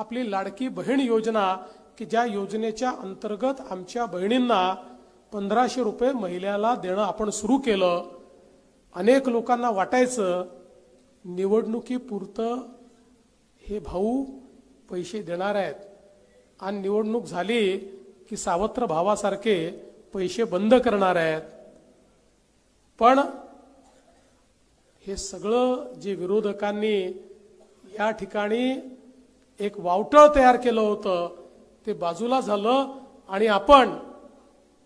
आपली लाडकी बहीण योजना की ज्या योजनेच्या अंतर्गत आमच्या बहिणींना पंधराशे रुपये महिन्याला देणं आपण सुरू केलं अनेक लोकांना वाटायचं निवडणुकीपुरतं हे भाऊ पैसे देणार आहेत. आणि निवडणूक झाली की सावत्र भावासारखे पैसे बंद करणार आहेत. पण हे सगळं जे विरोधकांनी या ठिकाणी एक वावटळ तयार केलं होतं. ते बाजूला झालं आणि आपण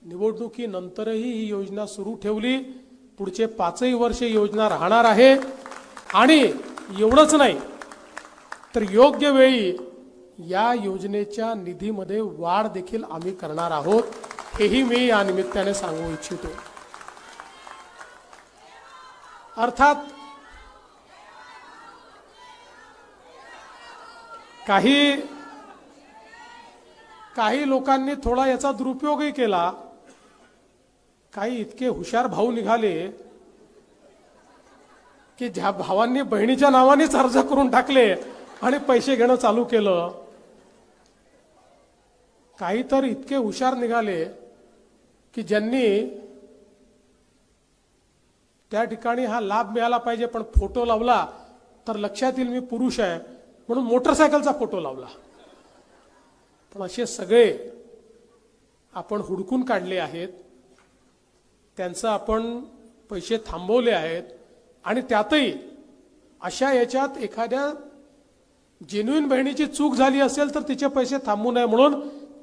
निवडणुकीनंतरही ही योजना सुरू ठेवली. पुढचे पाचही वर्ष योजना राहणार आहे. आणि एवढंच नाही तर योग्य वेळी या योजनेच्या निधीमध्ये वाढ देखील आम्ही करणार आहोत हेही मी या निमित्ताने सांगू इच्छितो. अर्थात काही काही लोकांनी थोडा याचा दुरुपयोगही केला. काही इतके हुशार भाऊ निघाले की ज्या भावांनी बहिणीच्या नावानेच अर्ज करून टाकले आणि पैसे घेणं चालू केलं. काही तर इतके हुशार निघाले की ज्यांनी त्या ठिकाणी हा लाभ मिळाला पाहिजे पण फोटो लावला तर लक्षात येईल मी पुरुष आहे. म्हणून मोटरसायकलचा फोटो लावला. पण असे सगळे आपण हुडकून काढले आहेत. त्यांचं आपण पैसे थांबवले आहेत. आणि त्यातही अशा याच्यात एखाद्या जेन्युइन बहिणीची चूक झाली असेल तर तिचे पैसे थांबू नये म्हणून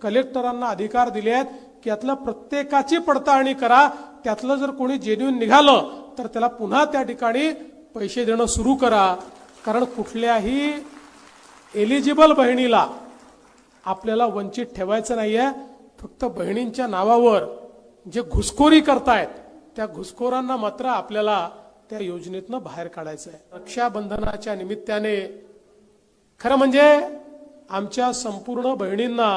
कलेक्टरांना अधिकार दिले आहेत की यातल्या प्रत्येकाची पडताळणी करा. त्यातलं जर कोणी जेन्युइन निघालं तर त्याला पुन्हा त्या ठिकाणी पैसे देणं सुरू करा. कारण कुठल्याही एलिजिबल बहिणीला आपल्याला वंचित ठेवायचं नाही आहे फक्त बहिणींच्या नावावर जे घुसखोरी करतायत त्या घुसखोरांना मात्र आपल्याला त्या योजनेतनं बाहेर काढायचं आहे रक्षाबंधनाच्या निमित्ताने खरं म्हणजे आमच्या संपूर्ण बहिणींना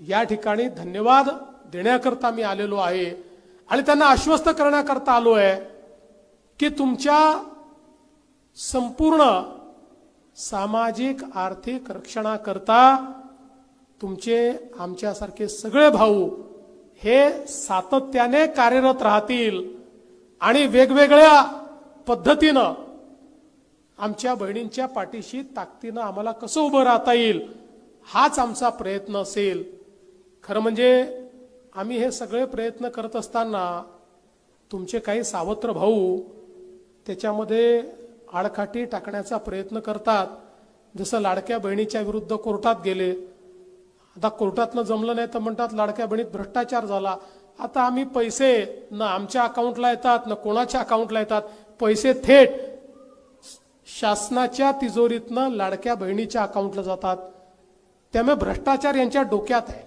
या ठिकाणी धन्यवाद देण्याकरता मी आलेलो आहे आणि त्यांना आश्वस्त करण्याकरता आलो आहे की तुमच्या संपूर्ण सामाजिक आर्थिक रक्षणाकरता तुमचे आमच्यासारखे सगळे भाऊ हे सातत्याने कार्यरत राहतील आणि वेगवेगळ्या पद्धतीनं आमच्या बहिणींच्या पाठीशी ताकदीनं आम्हाला कसं उभं राहता येईल हाच आमचा प्रयत्न असेल. खरं म्हणजे आम्ही हे सगळे प्रयत्न करत असताना तुमचे काही सावत्र भाऊ त्याच्यामध्ये आडकाठी टाकण्याचा प्रयत्न करतात. जसं लाडक्या बहिणीच्या विरुद्ध कोर्टात गेले. आता कोर्टातनं जमलं नाही तर म्हणतात लाडक्या बहिणीत भ्रष्टाचार झाला. आता आम्ही पैसे न आमच्या अकाउंटला येतात ना कोणाच्या अकाउंटला येतात पैसे थेट शासनाच्या तिजोरीतनं लाडक्या बहिणीच्या अकाउंटला जातात. त्यामुळे भ्रष्टाचार यांच्या डोक्यात आहे.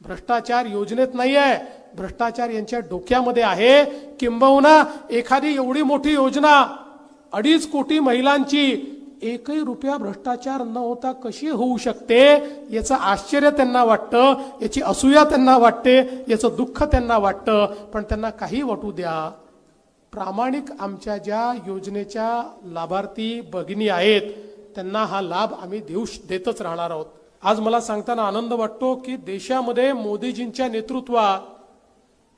भ्रष्टाचार योजनेत नाही आहे. भ्रष्टाचार यांच्या डोक्यामध्ये आहे किंबहुना एखादी एवढी मोठी योजना अडीच कोटी महिलांची एकही रुपया भ्रष्टाचार न होता कशी होऊ शकते याचं आश्चर्य त्यांना वाटतं याची असूया त्यांना वाटते याचं दुःख त्यांना वाटतं पण त्यांना काही वाटू द्या. प्रामाणिक आमच्या ज्या योजनेच्या लाभार्थी भगिनी आहेत त्यांना हा लाभ आम्ही देऊ देतच राहणार आहोत. आज मला सांगताना आनंद वाटतो की देशामध्ये मोदीजींच्या नेतृत्वात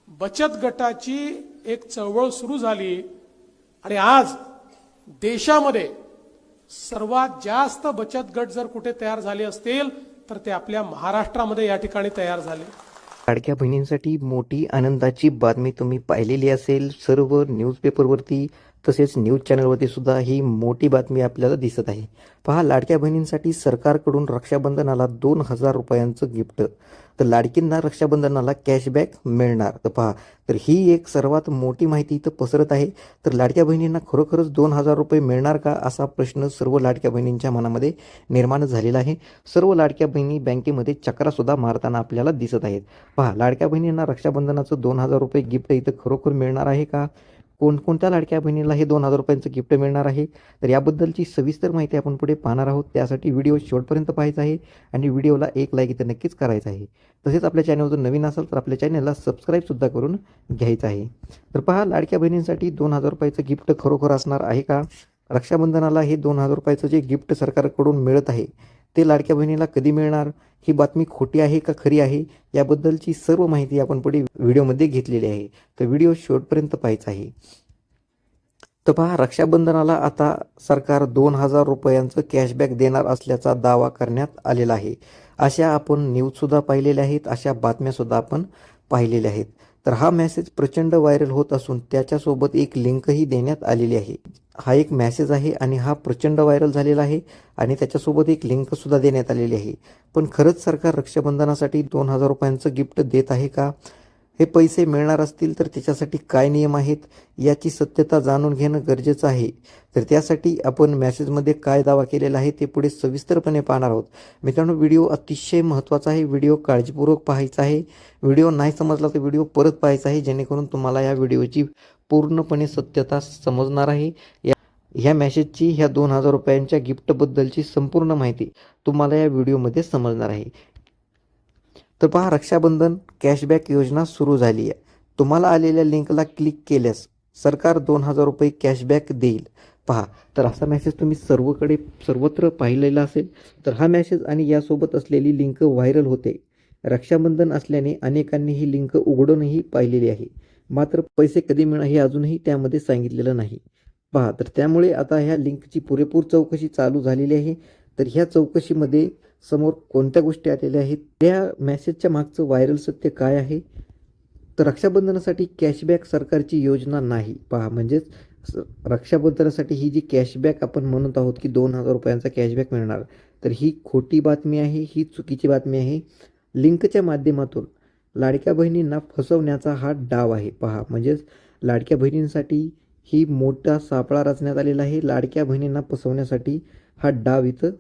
बचत गटाची एक चळवळ सुरू झाली आणि आज देशामध्ये सर्वात जास्त बचत गट जर कुठे तयार झाले असतील तर ते आपल्या महाराष्ट्रामध्ये या ठिकाणी तयार झाले. लाडक्या बहिणींसाठी मोठी आनंदाची बातमी तुम्ही पाहिलेली असेल. सर्व न्यूजपेपरवरती तसेच न्यूज चॅनलवरती सुद्धा ही मोठी बातमी आपल्याला दिसत आहे. पहा लाडक्या बहिणींसाठी सरकारकडून रक्षाबंधनाला दोन हजार रुपयांचं गिफ्ट. तर लाडकींना रक्षाबंधनाला कॅशबॅक मिळणार. तर पहा तर ही एक सर्वात मोठी माहिती इथं पसरत आहे. तर लाडक्या बहिणींना खरोखरच दोन हजार रुपये मिळणार का असा प्रश्न सर्व लाडक्या बहिणींच्या मनामध्ये निर्माण झालेला आहे. सर्व लाडक्या बहिणी बँकेमध्ये चक्रासुद्धा मारताना आपल्याला दिसत आहेत. पहा लाडक्या बहिणींना रक्षाबंधनाचं दोन हजार रुपये गिफ्ट इथं खरोखर मिळणार आहे का? कोणकोणत्या लाडक्या बहिणीला हे दोन हजार रुपयांचं गिफ्ट मिळणार आहे? तर याबद्दलची सविस्तर माहिती आपण पुढे पाहणार आहोत. त्यासाठी व्हिडिओ शेवटपर्यंत पाहायचा आहे आणि व्हिडिओला एक लाईक इथे नक्कीच करायचं आहे. तसेच आपल्या चॅनल जर नवीन असाल तर आपल्या चॅनलला सबस्क्राईबसुद्धा करून घ्यायचं आहे. तर पहा लाडक्या बहिणींसाठी दोन हजार रुपयाचं गिफ्ट खरोखर असणार आहे का? रक्षाबंधनाला हे दोन हजार रुपयाचं जे गिफ्ट सरकारकडून मिळत आहे ते लाडक्या बहिणीला कधी मिळणार? ही बातमी खोटी आहे का खरी आहे? याबद्दलची सर्व माहिती आपण पुढे व्हिडिओमध्ये घेतलेली आहे. तर व्हिडिओ शेवटपर्यंत पाहायचा आहे. तर पहा रक्षाबंधनाला आता सरकार दोन हजार रुपयांचं कॅशबॅक देणार असल्याचा दावा करण्यात आलेला आहे. अशा आपण न्यूजसुद्धा पाहिलेल्या आहेत अशा बातम्यासुद्धा आपण पाहिलेल्या आहेत. तर हा मेसेज प्रचंड व्हायरल होत असून त्याच्यासोबत एक लिंकही देण्यात आलेली आहे. हा एक मॅसेज आहे आणि हा प्रचंड व्हायरल झालेला आहे आणि त्याच्यासोबत एक लिंकसुद्धा देण्यात आलेली आहे. पण खरंच सरकार रक्षाबंधनासाठी दोन हजार रुपयांचं गिफ्ट देत आहे का? हे पैसे मिळणार असतील तर त्याच्यासाठी काय नियम आहेत याची सत्यता जाणून घेणं गरजेचं आहे. तर त्यासाठी आपण मॅसेजमध्ये काय दावा केलेला आहे ते पुढे सविस्तरपणे पाहणार आहोत. मित्रांनो व्हिडिओ अतिशय महत्त्वाचा आहे. व्हिडिओ काळजीपूर्वक पाहायचा आहे. व्हिडिओ नाही समजला तर व्हिडिओ परत पाहायचा आहे जेणेकरून तुम्हाला या व्हिडिओची पूर्णपणे सत्यता समजणार आहे. या ह्या मॅसेजची ह्या दोन हजार रुपयांच्या गिफ्टबद्दलची संपूर्ण माहिती तुम्हाला या व्हिडिओमध्ये समजणार आहे. तर पहा रक्षाबंधन कॅशबॅक योजना सुरू झाली आहे. तुम्हाला आलेल्या लिंकला क्लिक केल्यास सरकार दोन हजार रुपये कॅशबॅक देईल. पहा तर असा मॅसेज तुम्ही सर्वकडे सर्वत्र पाहिलेला असेल तर हा मॅसेज आणि यासोबत असलेली लिंक व्हायरल होते. रक्षाबंधन असल्याने अनेकांनी ही लिंक उघडूनही पाहिलेली आहे. मात्र पैसे कधी मिळणं हे अजूनही त्यामध्ये सांगितलेलं नाही. पहा तर त्यामुळे आता ह्या लिंकची पुरेपूर चौकशी चालू झालेली आहे. तर ह्या चौकशीमध्ये समोर कोणत्या गोष्टी आलेल्या आहेत? त्या मेसेजच्या मागचं व्हायरल सत्य काय आहे? तर रक्षाबंधनासाठी कॅशबॅक सरकारची योजना नाही. पहा म्हणजेच रक्षाबंधनासाठी ही जी कॅशबॅक आपण म्हणत आहोत की दोन हजार रुपयांचा कॅशबॅक मिळणार तर ही खोटी बातमी आहे ही चुकीची बातमी आहे. लिंकच्या माध्यमातून लाडक्या बहिणींना फसवण्याचा हा डाव आहे. पहा म्हणजेच लाडक्या बहिणींसाठी ही मोठा सापळा रचण्यात आलेला आहे. लाडक्या बहिणींना फसवण्यासाठी हा डाव इथं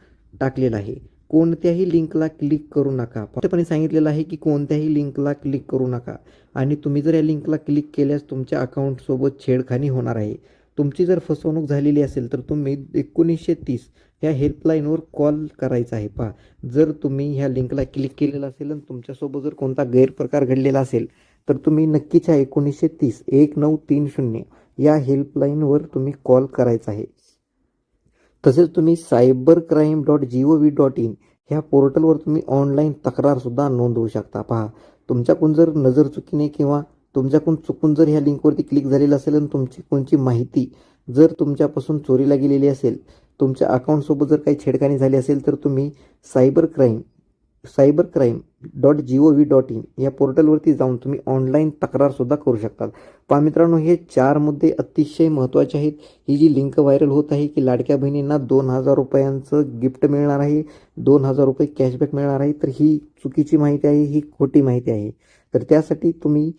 टाकलेला आहे. कोणत्याही लिंकला क्लिक करू नका. फक्तपणे सांगितलेलं आहे की कोणत्याही लिंकला क्लिक करू नका. आणि तुम्ही जर या लिंकला क्लिक केल्यास तुमच्या अकाउंटसोबत छेडखानी होणार आहे. तुमची जर फसवणूक झालेली असेल तर तुम्ही एकोणीसशे तीस ह्या हेल्पलाईनवर कॉल करायचा आहे. पहा जर तुम्ही ह्या लिंकला क्लिक केलेला असेल आणि तुमच्यासोबत जर कोणता गैरप्रकार घडलेला असेल तर तुम्ही नक्कीच ह्या एकोणीसशे तीस एक नऊ तीन शून्य या हेल्पलाईनवर तुम्ही कॉल करायचा आहे. तसेच तुम्ही cyber crime dot G O V dot in ह्या पोर्टलवर तुम्ही ऑनलाईन तक्रारसुद्धा नोंदवू शकता. पहा तुमच्याकडून जर नजर चुकीने किंवा तुमच्याकडून चुकून जर ह्या लिंकवरती क्लिक झालेलं असेल आणि तुमची कोणची माहिती जर तुमच्यापासून चोरीला गेलेली असेल तुमच्या अकाउंटसोबत जर काही छेडखानी झाली असेल तर तुम्ही cyber crime cyber crime dot G O V dot in या पोर्टलवरती जाऊन तुम्ही ऑनलाईन तक्रारसुद्धा करू शकतात. पहा मित्रांनो हे चार मुद्दे अतिशय महत्त्वाचे आहेत. ही जी लिंक व्हायरल होत आहे की लाडक्या बहिणींना दोन हजार रुपयांचं गिफ्ट मिळणार आहे दोन हजार रुपये कॅशबॅक मिळणार आहे तर ही चुकीची माहिती आहे ही खोटी माहिती आहे. तर त्यासाठी तुम्ही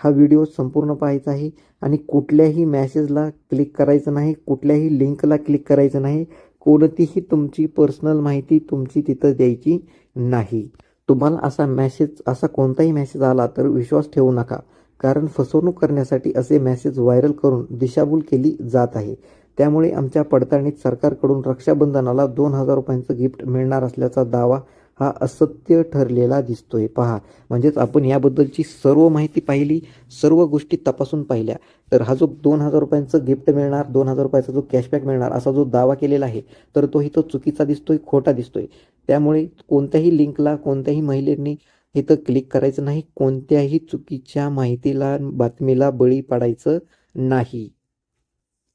हा व्हिडिओ संपूर्ण पाहायचा आहे आणि कुठल्याही मॅसेजला क्लिक करायचं नाही कुठल्याही लिंकला क्लिक करायचं नाही. कोणतीही तुमची पर्सनल माहिती तुमची तिथं द्यायची. नाही. तुम्हाला असा मॅसेज असा कोणताही मॅसेज आला तर विश्वास ठेवू नका. कारण फसवणूक करण्यासाठी असे मेसेज व्हायरल करून दिशाभूल केली जात आहे. त्यामुळे आमच्या पडताळणीत सरकारकडून रक्षाबंधनाला दोन हजार रुपयांचं गिफ्ट मिळणार असल्याचा दावा हा असत्य ठरलेला दिसतोय. पहा म्हणजेच आपण याबद्दलची सर्व माहिती पाहिली सर्व गोष्टी तपासून पाहिल्या तर हा जो दोन हजार रुपयांचं गिफ्ट मिळणार दोन हजार रुपयाचा जो कॅशबॅक मिळणार असा जो दावा केलेला आहे तर तोही तो चुकीचा दिसतोय खोटा दिसतोय. त्यामुळे कोणत्याही लिंकला कोणत्याही महिलेने इथं क्लिक करायचं नाही कोणत्याही चुकीच्या माहितीला बातमीला बळी पाडायचं नाही.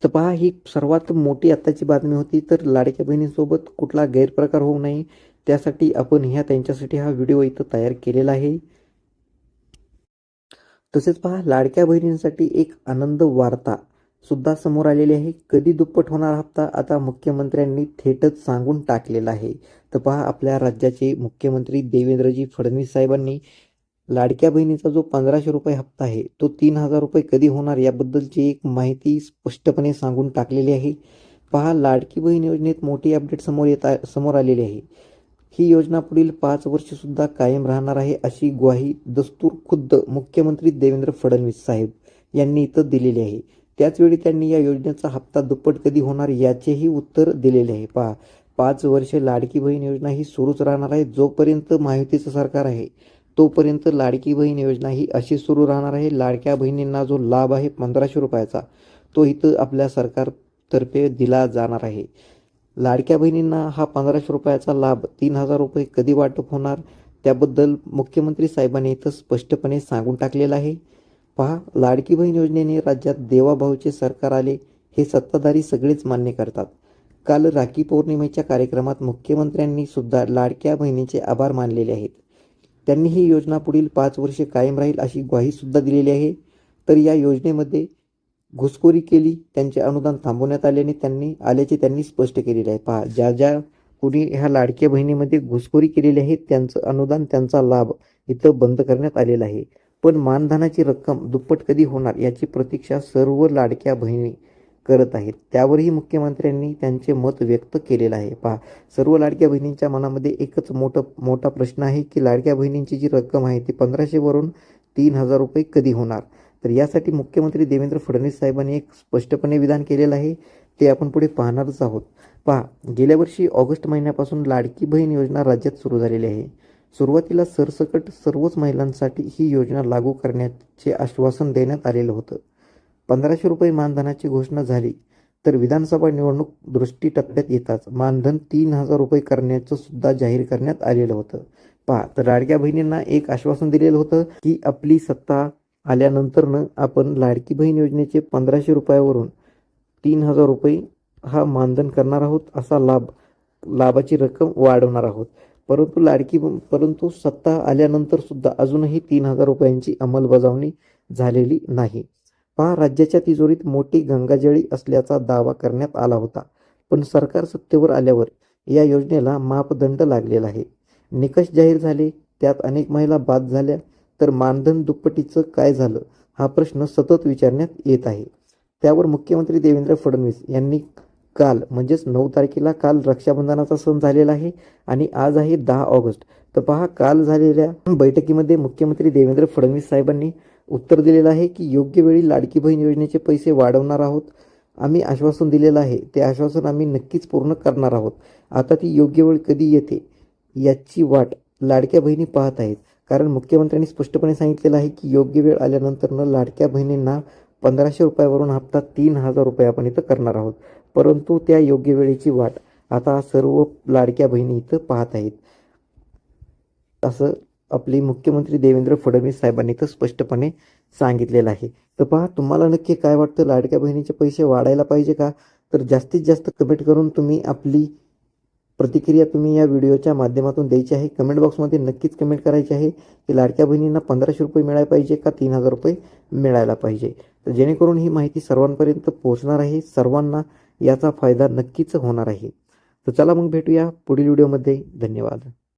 तर पहा ही सर्वात मोठी आत्ताची बातमी होती तर लाडक्या बहिणींसोबत कुठला गैरप्रकार होऊ नये त्यासाठी आपण ह्या त्यांच्यासाठी हा व्हिडिओ इथं तयार केलेला आहे. तसेच पहा लाडक्या बहिणींसाठी एक आनंद वार्ता सुद्धा समोर आलेली आहे. कधी दुप्पट होणार हप्ता आता मुख्यमंत्र्यांनी थेटच सांगून टाकलेला आहे. तर पहा आपल्या राज्याचे मुख्यमंत्री देवेंद्रजी फडणवीस साहेबांनी लाडक्या बहिणीचा जो पंधराशे रुपये हप्ता आहे तो तीन हजार रुपये कधी होणार याबद्दलची एक माहिती स्पष्टपणे सांगून टाकलेली आहे. पहा लाडकी बहीण योजनेत मोठी अपडेट समोर येत समोर आलेली आहे. ही योजना पुढील पाच वर्षसुद्धा कायम राहणार आहे अशी ग्वाही दस्तूर खुद्द मुख्यमंत्री देवेंद्र फडणवीस साहेब यांनी इथं दिलेली आहे. त्याचवेळी त्यांनी या योजनेचा हप्ता दुप्पट कधी होणार याचेही उत्तर दिलेले आहे. पहा पाच वर्ष लाडकी बहीण योजना ही सुरूच राहणार आहे जोपर्यंत महायुतीचं सरकार आहे तोपर्यंत लाडकी बहीण योजना ही अशी सुरू राहणार आहे लाडक्या बहिणींना जो लाभ आहे पंधराशे रुपयाचा तो इथं आपल्या सरकारतर्फे दिला जाणार आहे. लाडक्या बहिणींना हा पंधराशे रुपयाचा लाभ तीन हजार रुपये कधी वाटप होणार? त्याबद्दल मुख्यमंत्री साहेबांनी इथं स्पष्टपणे सांगून टाकलेलं आहे. पहा लाडकी बहीण योजनेने राज्यात देवाभाऊचे सरकार आले हे सत्ताधारी सगळेच मान्य करतात. काल राखी पौर्णिमेच्या कार्यक्रमात मुख्यमंत्र्यांनी सुद्धा लाडक्या बहिणीचे आभार मानलेले आहेत. त्यांनी ही योजना पुढील पाच वर्षे कायम राहील अशी ग्वाही सुद्धा दिलेली आहे. तर या योजनेमध्ये घुसखोरी केली त्यांचे अनुदान थांबवण्यात आल्याने त्यांनी आल्याचे त्यांनी स्पष्ट केलेले आहे. पहा ज्या ज्या कुणी ह्या लाडक्या बहिणीमध्ये घुसखोरी केलेली आहे त्यांचं अनुदान त्यांचा लाभ इथं बंद करण्यात आलेला आहे. पण मानधनाची रक्कम दुप्पट कधी होणार याची प्रतीक्षा सर्व लाडक्या बहिणी करत आहेत. त्यावरही मुख्यमंत्र्यांनी त्यांचे मत व्यक्त केलेलं आहे. पहा सर्व लाडक्या बहिणींच्या मनामध्ये एकच मोठं मोठा प्रश्न आहे की लाडक्या बहिणींची जी रक्कम आहे ती पंधराशेवरून तीन हजार रुपये कधी होणार? तर यासाठी मुख्यमंत्री देवेंद्र फडणवीस साहेबांनी एक स्पष्टपणे विधान केलेलं आहे. ते आपण पुढे पाहणारच आहोत. पहा गेल्या वर्षी ऑगस्ट महिन्यापासून लाडकी बहीण योजना राज्यात सुरू झालेली आहे. सुरुवातीला सरसकट सर्वच महिलांसाठी ही योजना लागू करण्याचे आश्वासन देण्यात आलेलं होतं. पंधराशे रुपये मानधनाची घोषणा झाली तर विधानसभा निवडणूक दृष्टी टप्प्यात येताच मानधन तीन हजार रुपये करण्याचं सुद्धा जाहीर करण्यात आलेलं होतं. पहा तर लाडक्या बहिणींना एक आश्वासन दिलेलं होतं की आपली सत्ता आल्यानंतरनं आपण लाडकी बहीण योजनेचे पंधराशे रुपयावरून तीन हजार रुपये हा मानधन करणार आहोत असा लाभ लाभाची रक्कम वाढवणार आहोत. परंतु लाडकी परंतु सत्ता आल्यानंतर सुद्धा अजूनही तीन हजार रुपयांची अंमलबजावणी झालेली नाही. पहा राज्याच्या तिजोरीत मोठी गंगाजळी असल्याचा दावा करण्यात आला होता. पण सरकार सत्तेवर आल्यावर या योजनेला मापदंड लागलेला आहे. निकष जाहीर झाले त्यात अनेक महिला बाद झाल्या तर मानधन दुप्पटीचं काय झालं? हा प्रश्न सतत विचारण्यात येत आहे. त्यावर मुख्यमंत्री देवेंद्र फडणवीस यांनी काल म्हणजेच नऊ तारखेला काल रक्षाबंधनाचा सण झालेला आहे आणि आज आहे दहा ऑगस्ट. तर पहा काल झालेल्या बैठकीमध्ये मुख्यमंत्री देवेंद्र फडणवीस साहेबांनी उत्तर दिलेलं आहे की योग्य वेळी लाडकी बहीण योजनेचे पैसे वाढवणार आहोत. आम्ही आश्वासन दिलेलं आहे. ते आश्वासन आम्ही नक्कीच पूर्ण करणार आहोत. आता ती योग्य वेळ कधी येते? याची वाट लाडक्या बहिणी पाहत आहेत. कारण मुख्यमंत्र्यांनी स्पष्टपणे सांगितलेलं आहे की योग्य वेळ आल्यानंतरनं लाडक्या बहिणींना पंधराशे रुपयावरून हप्ता तीन हजार रुपये आपण इथं करणार आहोत. परंतु त्या योग्य वेळेची वाट आता सर्व लाडक्या बहिणी इथं पाहत आहेत. असं आपले मुख्यमंत्री देवेंद्र फडणवीस साहेबांनी तर स्पष्टपणे सांगितलेलं आहे. तर पहा तुम्हाला नक्की काय वाटतं? लाडक्या बहिणीचे पैसे वाढायला पाहिजे का? तर जास्तीत जास्त कमेंट करून तुम्ही आपली प्रतिक्रिया तुम्ही या व्हिडिओच्या माध्यमातून द्यायची आहे. कमेंट बॉक्समध्ये नक्कीच कमेंट करायची आहे की लाडक्या बहिणींना पंधराशे रुपये मिळायला पाहिजे का तीन हजार रुपये मिळायला पाहिजे? तर जेणेकरून ही माहिती सर्वांपर्यंत पोहोचणार आहे. सर्वांना याचा फायदा नक्कीच होणार आहे. तर चला मग भेटूया पुढील व्हिडिओमध्ये. धन्यवाद.